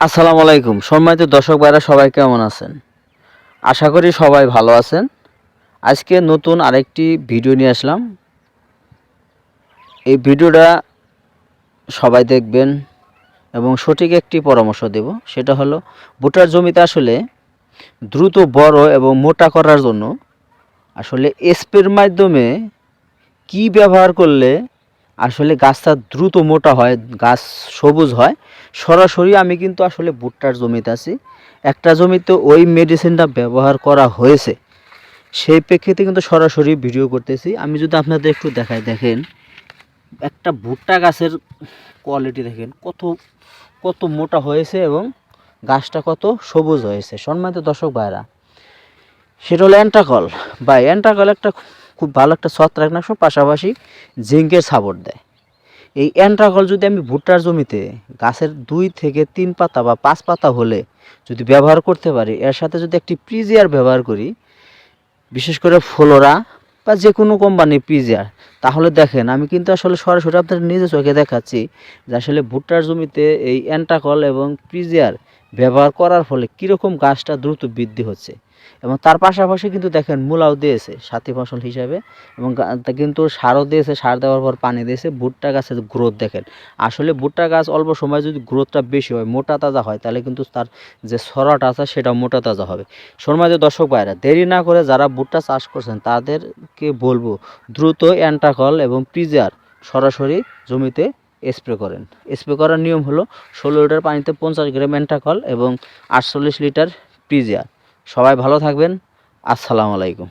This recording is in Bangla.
আসসালামু আলাইকুম। সম্মানিত দর্শক ভাইরা, সবাই কেমন আছেন? আশা করি সবাই ভালো আছেন। আজকে নতুন আরেকটি ভিডিও নিয়ে আসলাম। এই ভিডিওটা সবাই দেখবেন এবং সঠিক একটি পরামর্শ দেব। সেটা হলো, ভুট্টার জমিতে আসলে দ্রুত বড় এবং মোটা করার জন্য আসলে স্প্রের মাধ্যমে কি ব্যবহার করলে আসলে গাছটা দ্রুত মোটা হয়, গাছ সবুজ হয়। সরাসরি আমি কিন্তু আসলে ভুট্টার জমিতে আছি। একটা জমিতে ওই মেডিসিনটা ব্যবহার করা হয়েছে। সেই প্রেক্ষিতে কিন্তু সরাসরি ভিডিও করতেছি। আমি যদি আপনাদের একটু দেখাই, দেখেন। একটা ভুট্টা গাছের কোয়ালিটি দেখেন। কত কত মোটা হয়েছে এবং গাছটা কত সবুজ হয়েছে। সম্মানিত দর্শক ভাইরা সেটা হলো অ্যান্টাকল বা অ্যান্টাকল একটা খুব ভালো একটা ছত্রাকনাশক, পাশাপাশি জিঙ্কের সাপোর্ট দেয়। এই অ্যান্ট্রাকল যদি আমি ভুট্টার জমিতে গাছের দুই থেকে তিন পাতা বা পাঁচ পাতা হলে যদি ব্যবহার করতে পারি, এর সাথে যদি একটি প্রিজিয়ার ব্যবহার করি, বিশেষ করে ফ্লোরা বা যে কোনো কোম্পানির প্রিজিয়ার তাহলে দেখেন আমি কিন্তু আসলে সরাসরি আপনাদের নিজে চোখে দেখাচ্ছি যে আসলে ভুট্টার জমিতে এই অ্যান্টাকল এবং প্রিজিয়ার ব্যবহার করার ফলে কীরকম গাছটা দ্রুত বৃদ্ধি হচ্ছে। এবং তার পাশাপাশি কিন্তু দেখেন মূলাও দিয়েছে সাথী ফসল হিসাবে। এবং কিন্তু সারও দিয়েছে, সার দেওয়ার পর পানি দিয়েছে। ভুট্টা গাছের গ্রোথ দেখেন। আসলে ভুট্টা গাছ অল্প সময় যদি গ্রোথটা বেশি হয়, মোটা তাজা হয়, তাহলে কিন্তু তার যে সরাটা আছে সেটা মোটা তাজা হবে। সম্মানিত দর্শক ভাইরা দেরি না করে যারা ভুট্টা চাষ করছেন, তাদেরকে বলব দ্রুত অ্যান্টাকল এবং প্রিজার সরাসরি জমিতে স্প্রে করেন। স্প্রে করার নিয়ম হলো ষোলো লিটার পানিতে পঞ্চাশ গ্রাম অ্যান্টাকল এবং আটচল্লিশ লিটার প্রিজিয়ার সবাই ভালো থাকবেন। আসসালামু আলাইকুম।